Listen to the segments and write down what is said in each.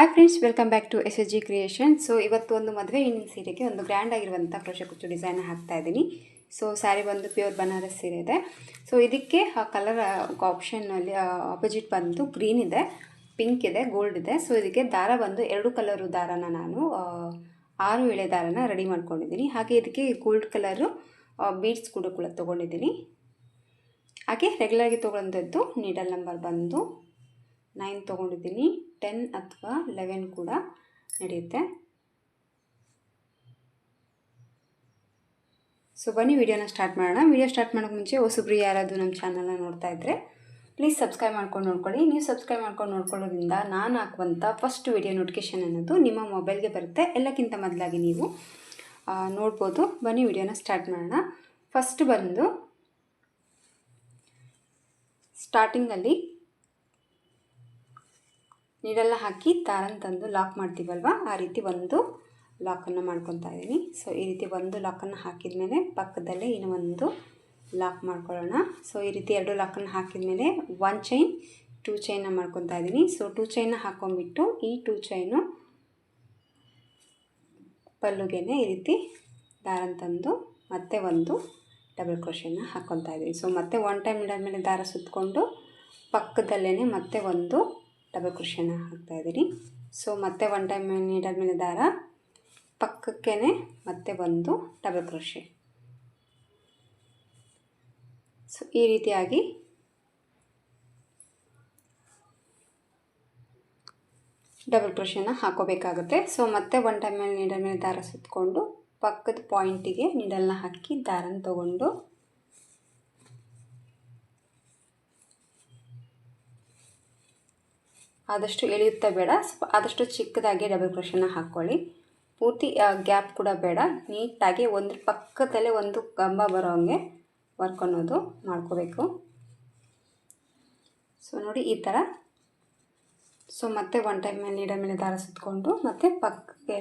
Hi friends welcome back to S S G creation so ಇವತ್ತು ಒಂದು ಮದುವೆ ಹೆಣ್ಣಿನ ಸೀರೆಗೆ ಒಂದು ಗ್ರ್ಯಾಂಡ್ ಆಗಿರುವಂಥ ಕ್ರೋಶ ಕುಚ್ಚು ಡಿಸೈನ್ ಹಾಕ್ತಾ ಇದ್ದೀನಿ. ಸೊ ಸ್ಯಾರಿ ಬಂದು ಪ್ಯೂರ್ ಬನಾರಸ್ ಸೀರೆ ಇದೆ. ಸೊ ಇದಕ್ಕೆ, ಆ ಕಲರ್ ಆಪ್ಷನ್ನಲ್ಲಿ ಆಪೋಸಿಟ್ ಬಂದು ಗ್ರೀನ್ ಇದೆ ಪಿಂಕ್ ಇದೆ ಗೋಲ್ಡ್ ಇದೆ. ಸೊ ಇದಕ್ಕೆ ದಾರ ಬಂದು ಎರಡು ಕಲರು ದಾರನ ನಾನು ಆರು ಎಳೆ ದಾರನ ರೆಡಿ ಮಾಡ್ಕೊಂಡಿದ್ದೀನಿ. ಹಾಗೆ ಇದಕ್ಕೆ ಗೋಲ್ಡ್ ಕಲರು ಬೀಡ್ಸ್ ಕೂಡ ಕೂಡ ತೊಗೊಂಡಿದ್ದೀನಿ. ಹಾಗೆ ರೆಗ್ಯುಲರ್ಗೆ ತೊಗೊಂಡದ್ದು ನೀಡಲ್ ನಂಬರ್ ಬಂದು ನೈನ್ ತೊಗೊಂಡಿದ್ದೀನಿ. ಟೆನ್ ಅಥವಾ ಲೆವೆನ್ ಕೂಡ ನಡೆಯುತ್ತೆ. ಸೊ ಬನ್ನಿ ವಿಡಿಯೋನ ಸ್ಟಾರ್ಟ್ ಮಾಡೋಣ. ವಿಡಿಯೋ ಸ್ಟಾರ್ಟ್ ಮಾಡೋಕ್ಕೆ ಮುಂಚೆ ಹೊಸಬ್ರು ಯಾರಾದರೂ ನಮ್ಮ ಚಾನಲ್ನ ನೋಡ್ತಾ ಇದ್ದರೆ ಪ್ಲೀಸ್ ಸಬ್ಸ್ಕ್ರೈಬ್ ಮಾಡ್ಕೊಂಡು ನೋಡ್ಕೊಳ್ಳಿ. ನೀವು ಸಬ್ಸ್ಕ್ರೈಬ್ ಮಾಡ್ಕೊಂಡು ನೋಡ್ಕೊಳ್ಳೋದ್ರಿಂದ ನಾನು ಹಾಕುವಂಥ ಫಸ್ಟ್ ವಿಡಿಯೋ ನೋಟಿಫಿಕೇಷನ್ ಅನ್ನೋದು ನಿಮ್ಮ ಮೊಬೈಲ್ಗೆ ಬರುತ್ತೆ. ಎಲ್ಲಕ್ಕಿಂತ ಮೊದಲಾಗಿ ನೀವು ನೋಡ್ಬೋದು. ಬನ್ನಿ ವಿಡಿಯೋನ ಸ್ಟಾರ್ಟ್ ಮಾಡೋಣ. ಫಸ್ಟ್ ಬಂದು ಸ್ಟಾರ್ಟಿಂಗಲ್ಲಿ ನೀರೆಲ್ಲ ಹಾಕಿ ತಾರನ್ನು ತಂದು ಲಾಕ್ ಮಾಡ್ತೀವಲ್ವ? ಆ ರೀತಿ ಒಂದು ಲಾಕನ್ನು ಮಾಡ್ಕೊತಾ ಇದ್ದೀನಿ. ಸೊ ಈ ರೀತಿ ಒಂದು ಲಾಕನ್ನು ಹಾಕಿದ ಮೇಲೆ ಪಕ್ಕದಲ್ಲೇ ಇನ್ನು ಒಂದು ಲಾಕ್ ಮಾಡ್ಕೊಳ್ಳೋಣ. ಸೊ ಈ ರೀತಿ ಎರಡು ಲಾಕನ್ನು ಹಾಕಿದ ಮೇಲೆ ಒನ್ ಚೈನ್ ಟೂ ಚೈನ್ನ ಮಾಡ್ಕೊತಾ ಇದ್ದೀನಿ. ಸೊ ಟೂ ಚೈನ್ನ ಹಾಕೊಂಡ್ಬಿಟ್ಟು ಈ ಟೂ ಚೈನು ಪಲ್ಲುಗೆನೆ ಈ ರೀತಿ ದಾರನ ತಂದು ಮತ್ತೆ ಒಂದು ಡಬಲ್ ಕ್ರೋಷನ್ನ ಹಾಕ್ಕೊತಾ ಇದ್ದೀನಿ. ಸೊ ಮತ್ತೆ ಒನ್ ಟೈಮ್ ಮೇಲೆ ದಾರ ಸುತ್ತಕೊಂಡು ಪಕ್ಕದಲ್ಲೇ ಮತ್ತೆ ಒಂದು ಡಬಲ್ ಕ್ರೋಶನ್ನ ಹಾಕ್ತಾಯಿದ್ದೀನಿ ಸೊ ಮತ್ತೆ ಒನ್ ಟೈಮ್ ನೀಡಾದ ಮೇಲೆ ದಾರ. ಪಕ್ಕಕ್ಕೇ ಮತ್ತೆ ಒಂದು ಡಬಲ್ ಕ್ರೋಶೆ ಸೊ ಈ ರೀತಿಯಾಗಿ ಡಬಲ್ ಕ್ರೋಷನ ಹಾಕೋಬೇಕಾಗುತ್ತೆ. ಸೊ ಮತ್ತೆ ಒನ್ ಟೈಮ್ ಮೇಲೆ ನೀಡಲ್ ಮೇಲೆ ದಾರ ಸುತ್ತಕೊಂಡು ಪಕ್ಕದ ಪಾಯಿಂಟಿಗೆ ನೀಡಲ್ನ ಹಾಕಿ ದಾರನ ತಗೊಂಡು ಆದಷ್ಟು ಎಳೆಯುತ್ತಾ ಬೇಡ. ಆದಷ್ಟು ಚಿಕ್ಕದಾಗಿ ಡಬಲ್ ಕ್ರೋಷನ ಹಾಕ್ಕೊಳ್ಳಿ. ಪೂರ್ತಿ ಗ್ಯಾಪ್ ಕೂಡ ಬೇಡ. ನೀಟಾಗಿ ಒಂದ್ರ ಪಕ್ಕದಲ್ಲೇ ಒಂದು ಕಂಬ ಬರೋ ಹಂಗೆ ವರ್ಕ್ ಅನ್ನೋದು ಮಾಡ್ಕೋಬೇಕು. ಸೊ ನೋಡಿ ಈ ಥರ. ಸೊ ಮತ್ತೆ ಒನ್ ಟೈಮ್ ಮೇಲೆ ನೀಡ ಮೇಲೆ ದಾರ ಸುತ್ತಕೊಂಡು ಮತ್ತೆ ಪಕ್ಕೇ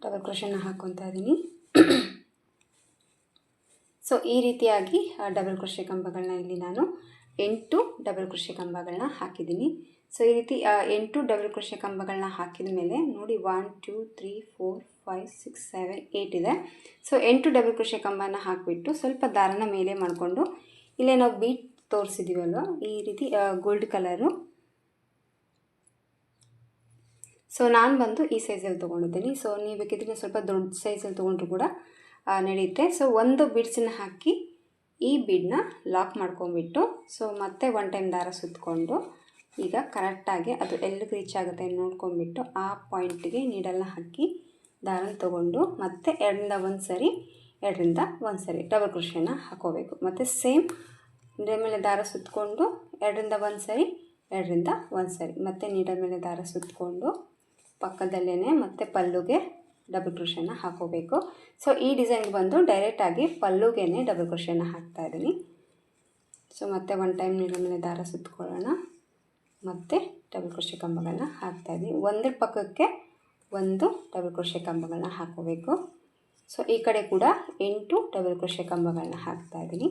ಡಬಲ್ ಕ್ರೋಷನ್ನ ಹಾಕ್ಕೊತಾ ಇದ್ದೀನಿ ಸೊ ಈ ರೀತಿಯಾಗಿ ಡಬಲ್ ಕೃಷಿ ಕಂಬಗಳನ್ನ ಇಲ್ಲಿ ನಾನು ಎಂಟು ಡಬಲ್ ಕೃಷಿ ಕಂಬಗಳನ್ನ ಹಾಕಿದ್ದೀನಿ. ಸೊ ಈ ರೀತಿ ಎಂಟು ಡಬಲ್ ಕ್ರೋಶೆ ಕಂಬಗಳನ್ನ ಹಾಕಿದ ಮೇಲೆ ನೋಡಿ one two three four five six seven eight ಇದೆ. ಸೊ ಎಂಟು ಡಬಲ್ ಕ್ರೋಶೆ ಕಂಬನ ಹಾಕಿಬಿಟ್ಟು ಸ್ವಲ್ಪ ದಾರನ ಮೇಲೆ ಮಾಡಿಕೊಂಡು ಇಲ್ಲೇ ನಾವು ಬೀಟ್ ತೋರಿಸಿದ್ದೀವಲ್ವ ಈ ರೀತಿ ಗೋಲ್ಡ್ ಕಲರು ಸೊ ನಾನು ಬಂದು ಈ ಸೈಜಲ್ಲಿ ತೊಗೊಂಡಿದ್ದೀನಿ. ಸೊ ನೀವು ಬೇಕಿದ್ರೆ ಸ್ವಲ್ಪ ದೊಡ್ಡ ಸೈಜಲ್ಲಿ ತೊಗೊಂಡ್ರು ಕೂಡ ನಡೆಯುತ್ತೆ. ಸೊ ಒಂದು ಬಿಡ್ಸನ್ನು ಹಾಕಿ ಈ ಬೀಡನ್ನ ಲಾಕ್ ಮಾಡ್ಕೊಂಬಿಟ್ಟು ಸೊ ಮತ್ತೆ ಒನ್ ಟೈಮ್ ದಾರ ಸುತ್ತಕೊಂಡು ಈಗ ಕರೆಕ್ಟಾಗಿ ಅದು ಎಲ್ಲಿ ರೀಚ್ ಆಗುತ್ತೆ ನೋಡ್ಕೊಂಡ್ಬಿಟ್ಟು ಆ ಪಾಯಿಂಟಿಗೆ ನೀಡಲ್ನ ಹಾಕಿ ದಾರನ ತೊಗೊಂಡು ಮತ್ತೆ ಎರಡರಿಂದ ಒಂದು ಸರಿ, ಎರಡರಿಂದ ಒಂದು ಸರಿ ಡಬಲ್ ಕೃಷಿಯನ್ನು ಹಾಕೋಬೇಕು. ಮತ್ತು ಸೇಮ್ ನೀಡ ಮೇಲೆ ದಾರ ಸುತ್ತಕೊಂಡು ಎರಡರಿಂದ ಒಂದು ಸರಿ, ಎರಡರಿಂದ ಒಂದು ಸರಿ ಮತ್ತು ನೀಡಲ್ ಮೇಲೆ ದಾರ ಸುತ್ತಕೊಂಡು ಪಕ್ಕದಲ್ಲೇ ಮತ್ತು ಪಲ್ಲುಗೆ ಡಬಲ್ ಕೃಷಿಯನ್ನು ಹಾಕೋಬೇಕು. ಸೊ ಈ ಡಿಸೈನ್ಗೆ ಬಂದು ಡೈರೆಕ್ಟಾಗಿ ಪಲ್ಲುಗೆ ಡಬಲ್ ಕೃಷಿಯನ್ನು ಹಾಕ್ತಾ ಇದ್ದೀನಿ. ಸೊ ಮತ್ತೆ ಒನ್ ಟೈಮ್ ನೀಡಲ್ ಮೇಲೆ ದಾರ ಸುತ್ತಕೊಳ್ಳೋಣ ಮತ್ತು ಡಬಲ್ ಕ್ರೋಶೆ ಕಂಬಗಳನ್ನ ಹಾಕ್ತಾಯಿದ್ದೀನಿ ಒಂದ್ರ ಪಕ್ಕಕ್ಕೆ ಒಂದು ಡಬಲ್ ಕ್ರೋಶೆ ಕಂಬಗಳನ್ನ ಹಾಕೋಬೇಕು. ಸೊ ಈ ಕಡೆ ಕೂಡ ಎಂಟು ಡಬಲ್ ಕ್ರೋಶೆ ಕಂಬಗಳನ್ನ ಹಾಕ್ತಾಯಿದ್ದೀನಿ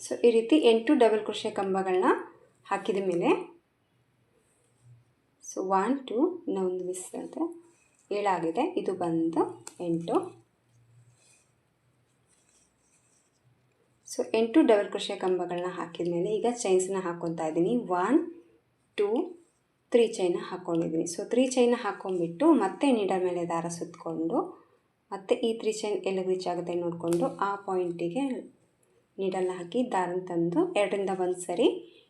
ಸೊ ಈ ರೀತಿ ಎಂಟು ಡಬಲ್ ಕ್ರೋಶೆ ಕಂಬಗಳನ್ನ ಹಾಕಿದ ಮೇಲೆ ಸೊ ಒನ್ ಟು ಇನ್ನೊಂದು ಮಿಸ್ ಅಂತ ಏಳಾಗಿದೆ. ಇದು ಬಂದು ಎಂಟು. ಸೊ ಎಂಟು ಡಬಲ್ ಕ್ರೋಶಿಯ ಕಂಬಗಳನ್ನ ಹಾಕಿದ ಮೇಲೆ ಈಗ ಚೈನ್ಸನ್ನ ಹಾಕ್ಕೊತಾ ಇದ್ದೀನಿ. ಒನ್ ಟೂ ತ್ರೀ ಚೈನ ಹಾಕ್ಕೊಂಡಿದ್ದೀನಿ ಸೊ ತ್ರೀ ಚೈನ ಹಾಕ್ಕೊಂಡ್ಬಿಟ್ಟು ಮತ್ತೆ ನೀಡಲ್ ಮೇಲೆ ದಾರ ಸುತ್ತಕೊಂಡು ಮತ್ತೆ ಈ ತ್ರೀ ಚೈನ್ ಎಲ್ಲಿಗೆ ರೀಚ್ ಆಗುತ್ತೆ ನೋಡಿಕೊಂಡು ಆ ಪಾಯಿಂಟಿಗೆ ನೀಡಲ್ನ ಹಾಕಿ ದಾರನ ತಂದು ಎರಡರಿಂದ ಒಂದು ಸರಿ,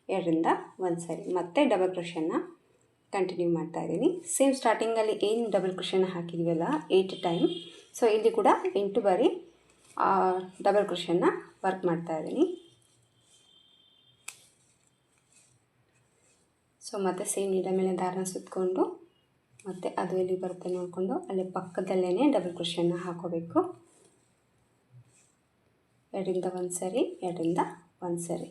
ಎರಡರಿಂದ ಒಂದು ಸರಿ ಮತ್ತೆ ಡಬಲ್ ಕ್ರೋಶನ್ನ ಕಂಟಿನ್ಯೂ ಮಾಡ್ತಾ ಇದ್ದೀನಿ. ಸೇಮ್ ಸ್ಟಾರ್ಟಿಂಗಲ್ಲಿ ಏನು ಡಬಲ್ ಕ್ರೋಶನ್ನ ಹಾಕಿದ್ವಲ್ಲ ಏಯ್ಟ್ ಟೈಮ್ ಸೊ ಇಲ್ಲಿ ಕೂಡ ಎಂಟು ಬಾರಿ ಡಬಲ್ ಕ್ರೋಶನ್ನ ವರ್ಕ್ ಮಾಡ್ತಾ ಇದ್ದೀನಿ. ಸೊ ಮತ್ತೆ ಸೇಮ್ ನೀಡ ಮೇಲೆ ದಾರನ ಸುತ್ತಕೊಂಡು ಮತ್ತು ಅದು ಎಲ್ಲಿ ಬರುತ್ತೆ ನೋಡಿಕೊಂಡು, ಅಲ್ಲಿ ಪಕ್ಕದಲ್ಲೇ ಡಬಲ್ ಕ್ರೋಶನ್ನ ಹಾಕೋಬೇಕು. ಎರಡರಿಂದ ಒಂದು ಸರಿ, ಎರಡರಿಂದ ಒಂದು ಸರಿ.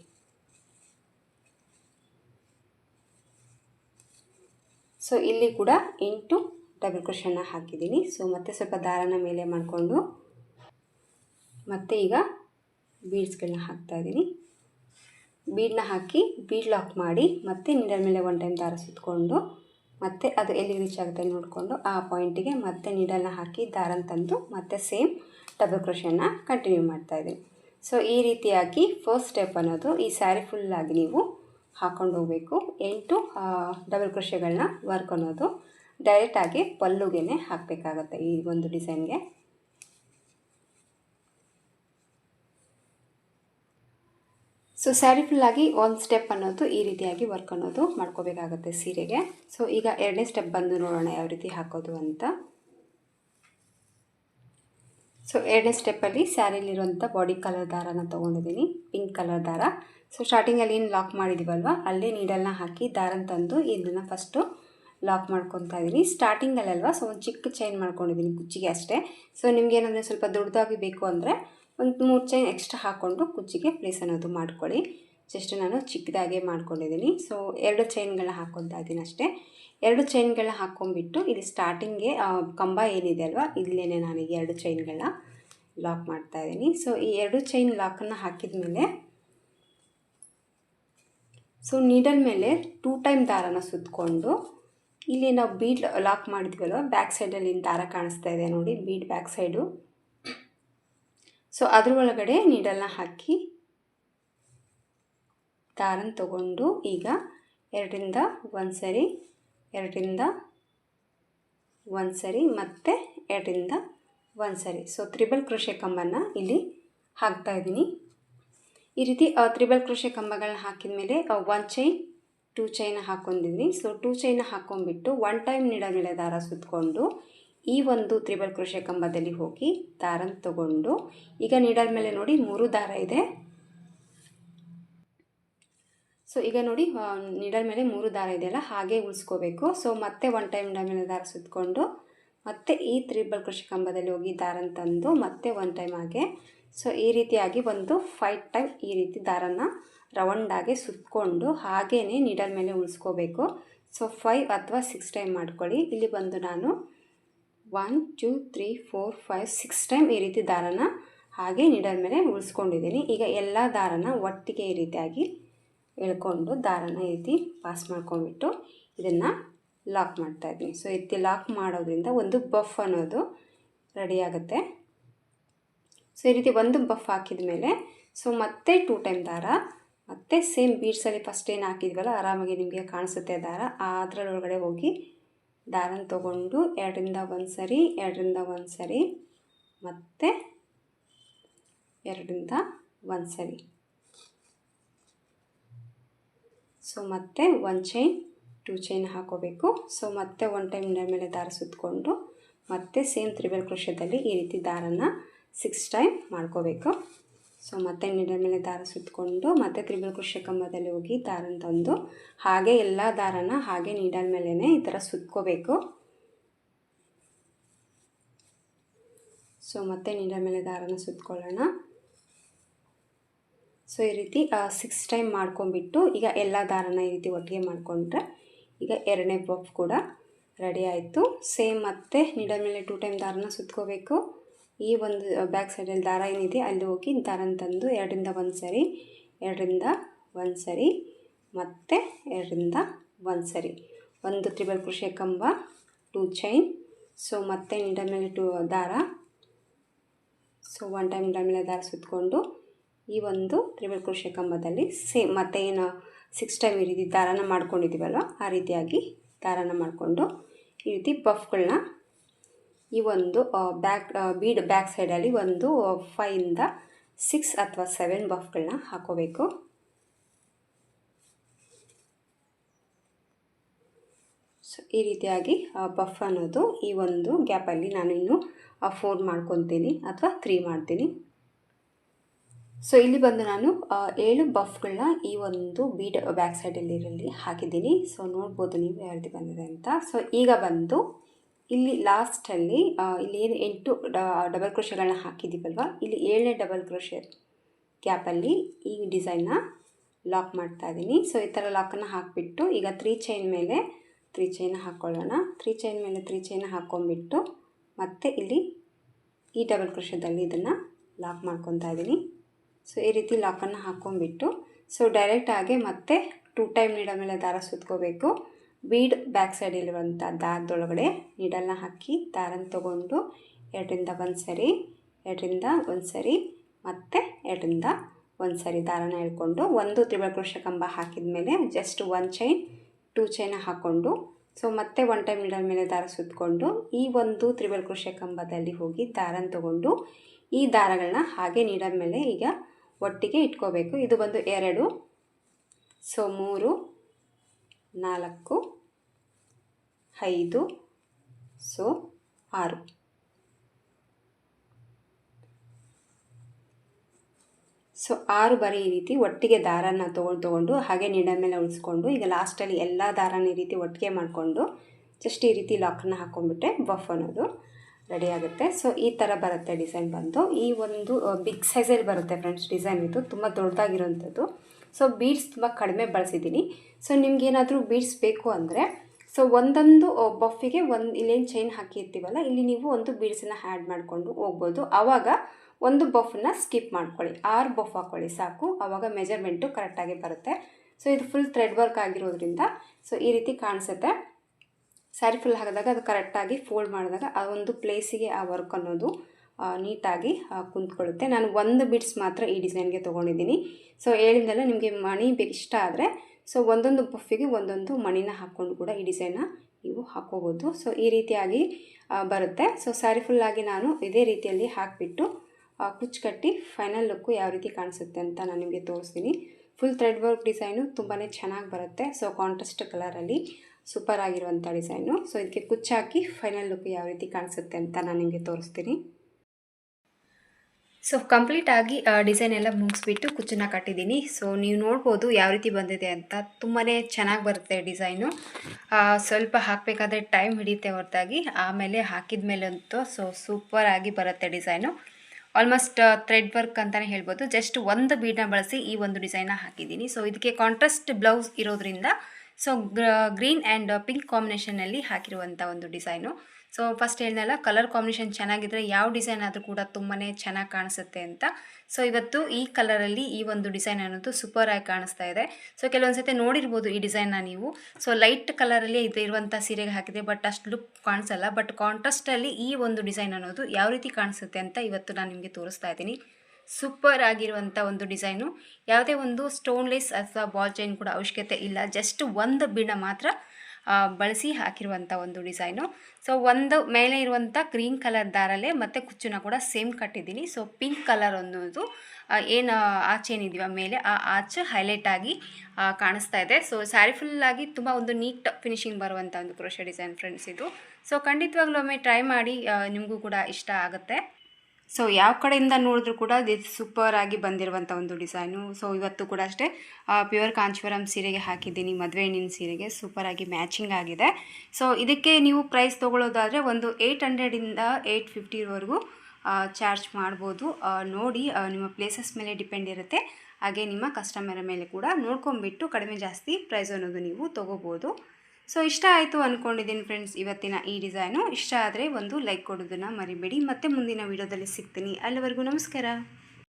ಸೊ ಇಲ್ಲಿ ಕೂಡ ಎಂಟು ಡಬಲ್ ಕ್ರೋಶನ್ನ ಹಾಕಿದ್ದೀನಿ. ಸೊ ಮತ್ತೆ ಸ್ವಲ್ಪ ದಾರನ ಮೇಲೆ ಮಾಡಿಕೊಂಡು, ಮತ್ತೆ ಈಗ ಬೀಡ್ಸ್ಗಳನ್ನ ಹಾಕ್ತಾಯಿದ್ದೀನಿ ಬೀಡನ್ನ ಹಾಕಿ ಬೀಡ್ ಲಾಕ್ ಮಾಡಿ ಮತ್ತೆ ನೀಡಲ್ ಮೇಲೆ ಒನ್ ಟೈಮ್ ದಾರ ಸುತ್ತಕೊಂಡು ಮತ್ತೆ ಅದು ಎಲ್ಲಿ ರೀಚ್ ಆಗುತ್ತೆ ನೋಡಿಕೊಂಡು ಆ ಪಾಯಿಂಟಿಗೆ ಮತ್ತೆ ನೀಡಲ್ನ ಹಾಕಿ ದಾರನ ತಂದು ಮತ್ತೆ ಸೇಮ್ ಡಬಲ್ ಕ್ರೋಷನ್ನ ಕಂಟಿನ್ಯೂ ಮಾಡ್ತಾ ಇದ್ದೀನಿ. ಸೊ ಈ ರೀತಿಯಾಗಿ ಫಸ್ಟ್ ಸ್ಟೆಪ್ ಅನ್ನೋದು ಈ ಸ್ಯಾರಿ ಫುಲ್ಲಾಗಿ ನೀವು ಹಾಕ್ಕೊಂಡು ಹೋಗಬೇಕು. ಎಂಟು ಡಬಲ್ ಕ್ರೋಶಗಳನ್ನ ವರ್ಕ್ ಅನ್ನೋದು ಡೈರೆಕ್ಟಾಗಿ ಪಲ್ಲುಗೆ ಹಾಕಬೇಕಾಗತ್ತೆ ಈ ಒಂದು ಡಿಸೈನ್ಗೆ ಸೊ ಸ್ಯಾರಿ ಫುಲ್ಲಾಗಿ ಒಂದು ಸ್ಟೆಪ್ ಅನ್ನೋದು ಈ ರೀತಿಯಾಗಿ ವರ್ಕ್ ಅನ್ನೋದು ಮಾಡ್ಕೋಬೇಕಾಗುತ್ತೆ ಸೀರೆಗೆ. ಸೊ ಈಗ ಎರಡನೇ ಸ್ಟೆಪ್ ಬಂದು ನೋಡೋಣ ಯಾವ ರೀತಿ ಹಾಕೋದು ಅಂತ. ಸೊ ಎರಡನೇ ಸ್ಟೆಪ್ಪಲ್ಲಿ ಸ್ಯಾರಿಲಿರುವಂಥ ಬಾಡಿ ಕಲರ್ ದಾರನ ತೊಗೊಂಡಿದ್ದೀನಿ. ಪಿಂಕ್ ಕಲರ್ ದಾರ. ಸೊ ಸ್ಟಾರ್ಟಿಂಗಲ್ಲಿ ಏನು ಲಾಕ್ ಮಾಡಿದ್ದೀವಲ್ವ ಅಲ್ಲೇ ನೀಡಲ್ನ ಹಾಕಿ ದಾರನ ತಂದು ಇದನ್ನು ಫಸ್ಟು ಲಾಕ್ ಮಾಡ್ಕೊತಾ ಇದ್ದೀನಿ ಸ್ಟಾರ್ಟಿಂಗಲ್ಲಲ್ವ ಸೊ ಒಂದು ಚಿಕ್ಕ ಚೈನ್ ಮಾಡ್ಕೊಂಡಿದ್ದೀನಿ ಕುಚ್ಚಿಗೆ ಅಷ್ಟೇ. ಸೊ ನಿಮ್ಗೆ ಏನಂದರೆ ಸ್ವಲ್ಪ ದೊಡ್ಡದಾಗಿ ಬೇಕು ಅಂದರೆ ಒಂದು ಮೂರು ಚೈನ್ ಎಕ್ಸ್ಟ್ರಾ ಹಾಕ್ಕೊಂಡು ಕುಚ್ಚಿಗೆ ಪ್ಲೇಸ್ ಅನ್ನೋದು ಮಾಡ್ಕೊಳ್ಳಿ. ಜಸ್ಟ್ ನಾನು ಚಿಕ್ಕದಾಗೆ ಮಾಡ್ಕೊಂಡಿದ್ದೀನಿ. ಸೊ ಎರಡು ಚೈನ್ಗಳನ್ನ ಹಾಕ್ಕೊತಾ ಇದ್ದೀನಿ ಅಷ್ಟೇ. ಎರಡು ಚೈನ್ಗಳನ್ನ ಹಾಕ್ಕೊಂಡ್ಬಿಟ್ಟು ಇಲ್ಲಿ ಸ್ಟಾರ್ಟಿಂಗ್ಗೆ ಕಂಬ ಏನಿದೆ ಅಲ್ವಾ? ಇಲ್ಲೇ ನಾನು ಎರಡು ಚೈನ್ಗಳನ್ನ ಲಾಕ್ ಮಾಡ್ತಾ ಇದ್ದೀನಿ. ಸೊ ಈ ಎರಡು ಚೈನ್ ಲಾಕನ್ನು ಹಾಕಿದ ಮೇಲೆ ಸೊ ನೀಡಲ್ ಮೇಲೆ ಟೂ ಟೈಮ್ ದಾರನ ಸುತ್ತಕೊಂಡು ಇಲ್ಲಿ ನಾವು ಬೀಡ್ ಲಾಕ್ ಮಾಡಿದ್ವಲ್ವ? ಬ್ಯಾಕ್ ಸೈಡಲ್ಲಿ ದಾರ ಕಾಣಿಸ್ತಾ ಇದೆ ನೋಡಿ ಬೀಡ್ ಬ್ಯಾಕ್ ಸೈಡು ಸೊ ಅದ್ರ ಒಳಗಡೆ ನೀಡಲ್ನ ಹಾಕಿ ದಾರನ ತಗೊಂಡು ಈಗ ಎರಡರಿಂದ ಒಂದು ಸರಿ, ಎರಡರಿಂದ ಒಂದು ಸರಿ ಮತ್ತು ಎರಡರಿಂದ ಒಂದು ಸರಿ. ಸೊ ತ್ರಿಬಲ್ ಕೃಷಿ ಕಂಬನ ಇಲ್ಲಿ ಹಾಕ್ತಾ ಇದ್ದೀನಿ. ಈ ರೀತಿ ತ್ರಿಬಲ್ ಕೃಷಿ ಕಂಬಗಳನ್ನ ಹಾಕಿದ ಮೇಲೆ ಒನ್ ಚೈನ್ ಟೂ ಚೈನ ಹಾಕ್ಕೊಂಡಿದ್ದೀನಿ ಸೊ ಟೂ ಚೈನ ಹಾಕ್ಕೊಂಡ್ಬಿಟ್ಟು ಒನ್ ಟೈಮ್ ನೀಡ ಮೇಲೆ ದಾರ ಸುತ್ತಕೊಂಡು ಈ ಒಂದು ತ್ರಿಬಲ್ ಕೃಷಿ ಕಂಬದಲ್ಲಿ ಹೋಗಿ ದಾರನ ತಗೊಂಡು ಈಗ ನೀಡಲ್ ಮೇಲೆ ನೋಡಿ ಮೂರು ದಾರ ಇದೆ. ಸೊ ಈಗ ನೋಡಿ ನೀಡಲ್ ಮೇಲೆ ಮೂರು ದಾರ ಇದೆಯಲ್ಲ ಹಾಗೆ ಉಳಿಸ್ಕೋಬೇಕು. ಸೊ ಮತ್ತೆ ಒನ್ ಟೈಮ್ ನೀಡಲ್ ಮೇಲೆ ದಾರ ಸುತ್ತಕೊಂಡು ಮತ್ತೆ ಈ ತ್ರಿಬಲ್ ಕೃಷಿ ಕಂಬದಲ್ಲಿ ಹೋಗಿ ದಾರನ ತಂದು, ಮತ್ತೆ ಒನ್ ಟೈಮ್ ಹಾಗೆ. ಸೊ ಈ ರೀತಿಯಾಗಿ ಒಂದು ಫೈವ್ ಟೈಮ್ ಈ ರೀತಿ ದಾರನ ರೌಂಡಾಗಿ ಸುತ್ತಕೊಂಡು ಹಾಗೇ ನೀಡಲ್ ಮೇಲೆ ಉಳಿಸ್ಕೋಬೇಕು. ಸೊ ಫೈವ್ ಅಥವಾ ಸಿಕ್ಸ್ ಟೈಮ್ ಮಾಡ್ಕೊಳ್ಳಿ. ಇಲ್ಲಿ ಬಂದು ನಾನು one two three four five six time ಈ ರೀತಿ ದಾರನ ಹಾಗೆ ನೀಡಲ್ ಮೇಲೆ ಉಳಿಸ್ಕೊಂಡಿದ್ದೀನಿ. ಈಗ ಎಲ್ಲ ದಾರನ ಒಟ್ಟಿಗೆ ಈ ರೀತಿಯಾಗಿ ಎಳ್ಕೊಂಡು ದಾರನ ಈ ರೀತಿ ಪಾಸ್ ಮಾಡ್ಕೊಂಡ್ಬಿಟ್ಟು ಇದನ್ನು ಲಾಕ್ ಮಾಡ್ತಾಯಿದ್ದೀನಿ ಸೊ ಈ ಲಾಕ್ ಮಾಡೋದ್ರಿಂದ ಒಂದು ಬಫ್ ಅನ್ನೋದು ರೆಡಿ ಆಗುತ್ತೆ. ಸೊ ಈ ರೀತಿ ಒಂದು ಬಫ್ ಹಾಕಿದ ಮೇಲೆ ಸೊ ಮತ್ತೆ ಟೂ ಟೈಮ್ ದಾರ, ಮತ್ತೆ ಸೇಮ್ ಬೀಡ್ಸಲ್ಲಿ ಫಸ್ಟ್ ಏನು ಹಾಕಿದ್ವಲ್ಲ, ಆರಾಮಾಗಿ ನಿಮಗೆ ಕಾಣಿಸುತ್ತೆ ದಾರ ಅದರೊಳಗಡೆ ಹೋಗಿ ದಾರನ ತಗೊಂಡು ಎರಡರಿಂದ ಒಂದು ಸರಿ, ಎರಡರಿಂದ ಒಂದು ಸರಿ, ಮತ್ತು ಎರಡರಿಂದ ಒಂದು ಸರಿ. ಸೊ ಮತ್ತೆ ಒನ್ ಚೈನ್ ಟೂ ಚೈನ್ ಹಾಕೋಬೇಕು. ಸೊ ಮತ್ತೆ ಒನ್ ಟೈಮ್ ಮೇಲೆ ದಾರ ಸುತ್ತಕೊಂಡು ಮತ್ತೆ ಸೇಮ್ ತ್ರಿಬಲ್ ಕೃಷದಲ್ಲಿ ಈ ರೀತಿ ದಾರನ ಸಿಕ್ಸ್ ಟೈಮ್ ಮಾಡ್ಕೋಬೇಕು. ಸೊ ಮತ್ತೆ ನೀಡಲ್ ಮೇಲೆ ದಾರ ಸುತ್ತಕೊಂಡು ಮತ್ತೆ ತ್ರಿಬಲ್ ಕೃಷಿ ಕಂಬದಲ್ಲಿ ಹೋಗಿ ದಾರನ ತಂದು ಹಾಗೆ ಎಲ್ಲ ದಾರನ ಹಾಗೆ ನೀಡಲ್ ಮೇಲೇ ಈ ಥರ ಸುತ್ಕೋಬೇಕು. ಸೊ ಮತ್ತೆ ನೀಡಲ್ ಮೇಲೆ ದಾರನ ಸುತ್ಕೊಳ್ಳೋಣ. ಸೊ ಈ ರೀತಿ ಸಿಕ್ಸ್ ಟೈಮ್ ಮಾಡ್ಕೊಂಡ್ಬಿಟ್ಟು ಈಗ ಎಲ್ಲ ದಾರನ ಈ ರೀತಿ ಒಟ್ಟಿಗೆ ಮಾಡಿಕೊಂಡ್ರೆ ಈಗ ಎರಡನೇ ಬಫ್ ಕೂಡ ರೆಡಿ ಆಯಿತು. ಸೇಮ್ ಮತ್ತೆ ನೀಡಲ್ ಮೇಲೆ ಟೂ ಟೈಮ್ ದಾರನ ಸುತ್ಕೋಬೇಕು. ಈ ಒಂದು ಬ್ಯಾಕ್ ಸೈಡಲ್ಲಿ ದಾರ ಏನಿದೆ, ಅಲ್ಲಿ ಹೋಗಿ ದಾರನ ತಂದು ಎರಡರಿಂದ ಒಂದು ಸರಿ, ಎರಡರಿಂದ ಒಂದು ಸರಿ, ಮತ್ತು ಎರಡರಿಂದ ಒಂದು ಸರಿ. ಒಂದು ತ್ರಿಬಲ್ ಕೃಷಿಯ ಕಂಬ ಟೂ ಚೈನ್ ಸೊ ಮತ್ತೆ ನೀಡಲ್ ಮೇಲೆ ಟೂ ದಾರ. ಸೊ ಒನ್ ಟೈಮ್ ನೀಡಲ್ ದಾರ ಸುತ್ತಕೊಂಡು ಈ ಒಂದು ತ್ರಿಬಲ್ ಕೃಷಿಯ ಕಂಬದಲ್ಲಿ ಸೇಮ್ ಮತ್ತೆ ಏನು ಸಿಕ್ಸ್ ಟೈಮ್ ಈ ರೀತಿ ದಾರನ ಮಾಡ್ಕೊಂಡಿದ್ದೀವಲ್ವ ಆ ರೀತಿಯಾಗಿ ದಾರನ ಮಾಡಿಕೊಂಡು ಈ ರೀತಿ ಪಫ್ಗಳನ್ನ ಈ ಒಂದು ಬ್ಯಾಕ್ ಬೀಡ್ ಬ್ಯಾಕ್ ಸೈಡಲ್ಲಿ ಒಂದು ಫೈವಿಂದ ಸಿಕ್ಸ್ ಅಥವಾ ಸೆವೆನ್ ಬಫ್ಗಳನ್ನ ಹಾಕೋಬೇಕು. ಸೊ ಈ ರೀತಿಯಾಗಿ ಬಫ್ ಅನ್ನೋದು ಈ ಒಂದು ಗ್ಯಾಪಲ್ಲಿ ನಾನು ಇನ್ನು ಫೋರ್ ಮಾಡ್ಕೊತೀನಿ ಅಥವಾ ತ್ರೀ ಮಾಡ್ತೀನಿ. ಸೊ ಇಲ್ಲಿ ಬಂದು ನಾನು ಏಳು ಬಫ್ಗಳನ್ನ ಈ ಒಂದು ಬೀಡ್ ಬ್ಯಾಕ್ ಸೈಡಲ್ಲಿರಲ್ಲಿ ಹಾಕಿದ್ದೀನಿ. ಸೊ ನೋಡ್ಬೋದು ನೀವು ಯಾವ ರೀತಿ ಬಂದಿದೆ ಅಂತ. ಸೊ ಈಗ ಬಂದು ಇಲ್ಲಿ ಲಾಸ್ಟಲ್ಲಿ ಇಲ್ಲಿ ಏನು ಎಂಟು ಡಬಲ್ ಕ್ರೋಶಗಳನ್ನ ಹಾಕಿದ್ದೀವಲ್ವ ಇಲ್ಲಿ ಏಳನೇ ಡಬಲ್ ಕ್ರೋಶೆ ಕ್ಯಾಪಲ್ಲಿ ಈ ಡಿಸೈನ್ನ ಲಾಕ್ ಮಾಡ್ತಾ ಇದ್ದೀನಿ ಸೊ ಈ ಥರ ಲಾಕನ್ನು ಹಾಕಿಬಿಟ್ಟು, ಈಗ ತ್ರೀ ಚೈನ್ ಮೇಲೆ ತ್ರೀ ಚೈನ್ ಹಾಕ್ಕೊಳ್ಳೋಣ ತ್ರೀ ಚೈನ್ ಮೇಲೆ ತ್ರೀ ಚೈನ್ ಹಾಕ್ಕೊಂಬಿಟ್ಟು ಮತ್ತೆ ಇಲ್ಲಿ ಈ ಡಬಲ್ ಕ್ರೋಶದಲ್ಲಿ ಇದನ್ನು ಲಾಕ್ ಮಾಡ್ಕೊತಾ ಇದ್ದೀನಿ ಸೊ ಈ ರೀತಿ ಲಾಕನ್ನು ಹಾಕ್ಕೊಂಬಿಟ್ಟು ಸೊ ಡೈರೆಕ್ಟಾಗಿ ಮತ್ತೆ ಟೂ ಟೈಮ್ ನೀಡೋ ಮೇಲೆ ದಾರ ಸುತ್ಕೋಬೇಕು. ಬೀಡ್ ಬ್ಯಾಕ್ ಸೈಡಲ್ಲಿರುವಂಥ ದಾರದೊಳಗಡೆ ನೀಡಲ್ನ ಹಾಕಿ ದಾರನ ತಗೊಂಡು ಎರಡರಿಂದ ಒಂದು ಸರಿ, ಎರಡರಿಂದ ಒಂದು ಸರಿ ಮತ್ತು ಎರಡರಿಂದ ಒಂದು ಸರಿ ದಾರನ ಎಳ್ಕೊಂಡು ಒಂದು ತ್ರಿಬಲ್ ಕ್ರೋಶ ಕಂಬ ಹಾಕಿದ ಮೇಲೆ just one chain two chain ಹಾಕ್ಕೊಂಡು ಸೊ ಮತ್ತೆ ಒನ್ ಟೈಮ್ ನೀಡಲ್ ಮೇಲೆ ದಾರ ಸುತ್ತಕೊಂಡು ಈ ಒಂದು ತ್ರಿಬಲ್ ಕ್ರೋಶ ಕಂಬದಲ್ಲಿ ಹೋಗಿ ದಾರನ ತಗೊಂಡು ಈ ದಾರಗಳನ್ನ ಹಾಗೆ ನೀಡಲ್ ಮೇಲೆ ಈಗ ಒಟ್ಟಿಗೆ ಇಟ್ಕೋಬೇಕು. ಇದು ಬಂದು ಎರಡು ಸೊ ಮೂರು, ನಾಲ್ಕು ಐದು, ಸೊ ಆರು. ಸೊ ಆರು ಬರೀ ಈ ರೀತಿ ಒಟ್ಟಿಗೆ ದಾರನ ತೊಗೊಂಡು ತೊಗೊಂಡು ಹಾಗೆ ನೀಡ ಮೇಲೆ ಉಳಿಸ್ಕೊಂಡು ಈಗ ಲಾಸ್ಟಲ್ಲಿ ಎಲ್ಲ ದಾರನ ಈ ರೀತಿ ಒಟ್ಟಿಗೆ ಮಾಡಿಕೊಂಡು ಜಸ್ಟ್ ಈ ರೀತಿ ಲಾಕನ್ನ ಹಾಕ್ಕೊಂಡ್ಬಿಟ್ಟೆ ಬಫ್ ಅನ್ನೋದು ರೆಡಿ ಆಗುತ್ತೆ. ಸೊ ಈ ಥರ ಬರುತ್ತೆ ಡಿಸೈನ್ ಬಂದು. ಈ ಒಂದು ಬಿಗ್ ಸೈಜಲ್ಲಿ ಬರುತ್ತೆ ಫ್ರೆಂಡ್ಸ್ ಡಿಸೈನ್ ಇದು. ತುಂಬ ದೊಡ್ಡದಾಗಿರೋಂಥದ್ದು. ಸೊ ಬೀಡ್ಸ್ ತುಂಬ ಕಡಿಮೆ ಬಳಸಿದ್ದೀನಿ. ಸೊ ನಿಮ್ಗೇನಾದರೂ ಬೀಡ್ಸ್ ಬೇಕು ಅಂದರೆ ಸೊ ಒಂದೊಂದು ಬಫಿಗೆ ಒಂದು, ಇಲ್ಲೇನು ಚೈನ್ ಹಾಕಿರ್ತೀವಲ್ಲ, ಇಲ್ಲಿ ನೀವು ಒಂದು ಬೀಡ್ಸನ್ನ ಆ್ಯಡ್ ಮಾಡಿಕೊಂಡು ಹೋಗ್ಬೋದು. ಆವಾಗ ಒಂದು ಬಫನ್ನ ಸ್ಕಿಪ್ ಮಾಡ್ಕೊಳ್ಳಿ. ಆರು ಬಫ್ ಹಾಕ್ಕೊಳ್ಳಿ ಸಾಕು. ಆವಾಗ ಮೆಜರ್ಮೆಂಟು ಕರೆಕ್ಟಾಗಿ ಬರುತ್ತೆ. ಸೊ ಇದು ಫುಲ್ ಥ್ರೆಡ್ ವರ್ಕ್ ಆಗಿರೋದ್ರಿಂದ ಸೊ ಈ ರೀತಿ ಕಾಣಿಸುತ್ತೆ. ಸ್ಯಾರಿ ಫುಲ್ ಹಾಕಿದಾಗ ಅದು ಕರೆಕ್ಟಾಗಿ ಫೋಲ್ಡ್ ಮಾಡಿದಾಗ ಆ ಒಂದು ಪ್ಲೇಸಿಗೆ ಆ ವರ್ಕ್ ಅನ್ನೋದು ನೀಟಾಗಿ ಕುಂತ್ಕೊಳ್ಳುತ್ತೆ. ನಾನು ಒಂದು ಬಿಟ್ಸ್ ಮಾತ್ರ ಈ ಡಿಸೈನ್ಗೆ ತೊಗೊಂಡಿದ್ದೀನಿ. ಸೊ ಹೇಳಿದ್ದೆಲ್ಲ ನಿಮಗೆ ಮಣಿ ಇಷ್ಟ ಆದರೆ ಸೊ ಒಂದೊಂದು ಪುಫಿಗೆ ಒಂದೊಂದು ಮಣಿನ ಹಾಕ್ಕೊಂಡು ಕೂಡ ಈ ಡಿಸೈನ್ನ ನೀವು ಹಾಕ್ಕೋಬೋದು. ಸೊ ಈ ರೀತಿಯಾಗಿ ಬರುತ್ತೆ. ಸೊ ಸ್ಯಾರಿ ಫುಲ್ಲಾಗಿ ನಾನು ಇದೇ ರೀತಿಯಲ್ಲಿ ಹಾಕಿಬಿಟ್ಟು ಕುಚ್ಚು ಕಟ್ಟಿ ಫೈನಲ್ ಲುಕ್ಕು ಯಾವ ರೀತಿ ಕಾಣಿಸುತ್ತೆ ಅಂತ ನಾನು ನಿಮಗೆ ತೋರಿಸ್ತೀನಿ. ಫುಲ್ ಥ್ರೆಡ್ ವರ್ಕ್ ಡಿಸೈನು ತುಂಬಾ ಚೆನ್ನಾಗಿ ಬರುತ್ತೆ. ಸೊ ಕಾಂಟ್ರಾಸ್ಟ್ ಕಲರಲ್ಲಿ ಸೂಪರ್ ಆಗಿರುವಂಥ ಡಿಸೈನು ಸೊ ಇದಕ್ಕೆ ಕುಚ್ಚಾಕಿ ಫೈನಲ್ ಲುಕ್ ಯಾವ ರೀತಿ ಕಾಣಿಸುತ್ತೆ ಅಂತ ನಾನು ನಿಮಗೆ ತೋರಿಸ್ತೀನಿ. ಸೊ ಕಂಪ್ಲೀಟಾಗಿ ಡಿಸೈನ್ ಎಲ್ಲ ಮುಗಿಸ್ಬಿಟ್ಟು ಕುಚ್ಚನ್ನ ಕಟ್ಟಿದ್ದೀನಿ. ಸೊ ನೀವು ನೋಡ್ಬೋದು ಯಾವ ರೀತಿ ಬಂದಿದೆ ಅಂತ. ತುಂಬಾ ಚೆನ್ನಾಗಿ ಬರುತ್ತೆ ಡಿಸೈನು ಸ್ವಲ್ಪ ಹಾಕಬೇಕಾದ್ರೆ ಟೈಮ್ ಹಿಡಿಯುತ್ತೆ ಹೊರತಾಗಿ. ಆಮೇಲೆ ಹಾಕಿದ ಮೇಲಂತೂ ಸೊ ಸೂಪರಾಗಿ ಬರುತ್ತೆ ಡಿಸೈನು ಆಲ್ಮೋಸ್ಟ್ ಥ್ರೆಡ್ ವರ್ಕ್ ಅಂತಲೇ ಹೇಳ್ಬೋದು. ಜಸ್ಟ್ ಒಂದು ಬೀಡನ್ನ ಬಳಸಿ ಈ ಒಂದು ಡಿಸೈನ್ನ ಹಾಕಿದ್ದೀನಿ. ಸೊ ಇದಕ್ಕೆ ಕಾಂಟ್ರಾಸ್ಟ್ ಬ್ಲೌಸ್ ಇರೋದ್ರಿಂದ ಸೊ ಗ್ರೀನ್ ಆ್ಯಂಡ್ ಪಿಂಕ್ ಕಾಂಬಿನೇಷನಲ್ಲಿ ಹಾಕಿರುವಂಥ ಒಂದು ಡಿಸೈನು ಸೊ ಫಸ್ಟ್ ಹೇಳಿದ್ನಲ್ಲ ಕಲರ್ ಕಾಂಬಿನೇಷನ್ ಚೆನ್ನಾಗಿದ್ದರೆ ಯಾವ ಡಿಸೈನ್ ಆದರೂ ಕೂಡ ತುಂಬಾ ಚೆನ್ನಾಗಿ ಕಾಣಿಸುತ್ತೆ ಅಂತ. ಸೊ ಇವತ್ತು ಈ ಕಲರಲ್ಲಿ ಈ ಒಂದು ಡಿಸೈನ್ ಅನ್ನೋದು ಸೂಪರ್ ಆಗಿ ಕಾಣಿಸ್ತಾ ಇದೆ. ಸೊ ಕೆಲವೊಂದು ಸತಿ ನೋಡಿರ್ಬೋದು ಈ ಡಿಸೈನ್ನ ನೀವು. ಸೊ ಲೈಟ್ ಕಲರಲ್ಲಿ ಇರುವಂಥ ಸೀರೆಗೆ ಹಾಕಿದೆ ಬಟ್ ಅಷ್ಟು ಲುಕ್ ಕಾಣಿಸಲ್ಲ. ಬಟ್ ಕಾಂಟ್ರಾಸ್ಟಲ್ಲಿ ಈ ಒಂದು ಡಿಸೈನ್ ಅನ್ನೋದು ಯಾವ ರೀತಿ ಕಾಣಿಸುತ್ತೆ ಅಂತ ಇವತ್ತು ನಾನು ನಿಮಗೆ ತೋರಿಸ್ತಾ ಇದ್ದೀನಿ. ಸೂಪರ್ ಆಗಿರುವಂಥ ಒಂದು ಡಿಸೈನು ಯಾವುದೇ ಒಂದು ಸ್ಟೋನ್ಲೆಸ್ ಅಥವಾ ಬಾಲ್ ಚೈನ್ ಕೂಡ ಅವಶ್ಯಕತೆ ಇಲ್ಲ. ಜಸ್ಟ್ ಒಂದು ಬಿಣ ಮಾತ್ರ ಬಳಸಿ ಹಾಕಿರುವಂಥ ಒಂದು ಡಿಸೈನು. ಸೊ ಒಂದು ಮೇಲೆ ಇರುವಂಥ ಗ್ರೀನ್ ಕಲರ್ ದಾರಲ್ಲೇ ಮತ್ತು ಕುಚ್ಚನ್ನ ಕೂಡ ಸೇಮ್ ಕಟ್ಟಿದ್ದೀನಿ. ಸೊ ಪಿಂಕ್ ಕಲರ್ ಅನ್ನೋದು ಏನು ಆಚೆ ಏನಿದೆಯೋ ಮೇಲೆ ಆ ಆಚೆ ಹೈಲೈಟ್ ಆಗಿ ಕಾಣಿಸ್ತಾ ಇದೆ. ಸೊ ಸ್ಯಾರಿ ಫುಲ್ಲಾಗಿ ತುಂಬ ಒಂದು ನೀಟ್ ಫಿನಿಶಿಂಗ್ ಬರುವಂಥ ಒಂದು ಕ್ರೋಶ ಡಿಸೈನ್ ಫ್ರೆಂಡ್ಸ್ ಇದು. ಸೊ ಖಂಡಿತವಾಗ್ಲೂ ಒಮ್ಮೆ ಟ್ರೈ ಮಾಡಿ ನಿಮಗೂ ಕೂಡ ಇಷ್ಟ ಆಗುತ್ತೆ. ಸೊ ಯಾವ ಕಡೆಯಿಂದ ನೋಡಿದ್ರು ಕೂಡ ಇದು ಸೂಪರ್ ಆಗಿ ಬಂದಿರುವಂಥ ಒಂದು ಡಿಸೈನು ಸೊ ಇವತ್ತು ಕೂಡ ಅಷ್ಟೇ ಪ್ಯೂರ್ ಕಾಂಚೀವರಂ ಸೀರೆಗೆ ಹಾಕಿದ್ದೀನಿ, ಮದುವೆ ಹೆಣ್ಣಿನ ಸೀರೆಗೆ. ಸೂಪರಾಗಿ ಮ್ಯಾಚಿಂಗ್ ಆಗಿದೆ. ಸೊ ಇದಕ್ಕೆ ನೀವು ಪ್ರೈಸ್ ತೊಗೊಳ್ಳೋದಾದರೆ ಒಂದು ಏಯ್ಟ್ ಹಂಡ್ರೆಡಿಂದ ಏಯ್ಟ್ ಫಿಫ್ಟಿವರೆಗೂ ಚಾರ್ಜ್ ಮಾಡ್ಬೋದು. ನೋಡಿ ನಿಮ್ಮ ಪ್ಲೇಸಸ್ ಮೇಲೆ ಡಿಪೆಂಡ್ ಇರುತ್ತೆ. ಹಾಗೆ ನಿಮ್ಮ ಕಸ್ಟಮರ್ ಮೇಲೆ ಕೂಡ ನೋಡ್ಕೊಂಬಿಟ್ಟು ಕಡಿಮೆ ಜಾಸ್ತಿ ಪ್ರೈಸ್ ಅನ್ನೋದು ನೀವು ತೊಗೋಬೋದು. ಸೊ ಇಷ್ಟ ಆಯಿತು ಅಂದ್ಕೊಂಡಿದ್ದೀನಿ ಫ್ರೆಂಡ್ಸ್ ಇವತ್ತಿನ ಈ ಡಿಸೈನು ಇಷ್ಟ ಆದರೆ ಒಂದು ಲೈಕ್ ಕೊಡೋದನ್ನು ಮರಿಬೇಡಿ. ಮತ್ತೆ ಮುಂದಿನ ವೀಡಿಯೋದಲ್ಲಿ ಸಿಗ್ತೀನಿ. ಅಲ್ಲಿವರೆಗೂ ನಮಸ್ಕಾರ.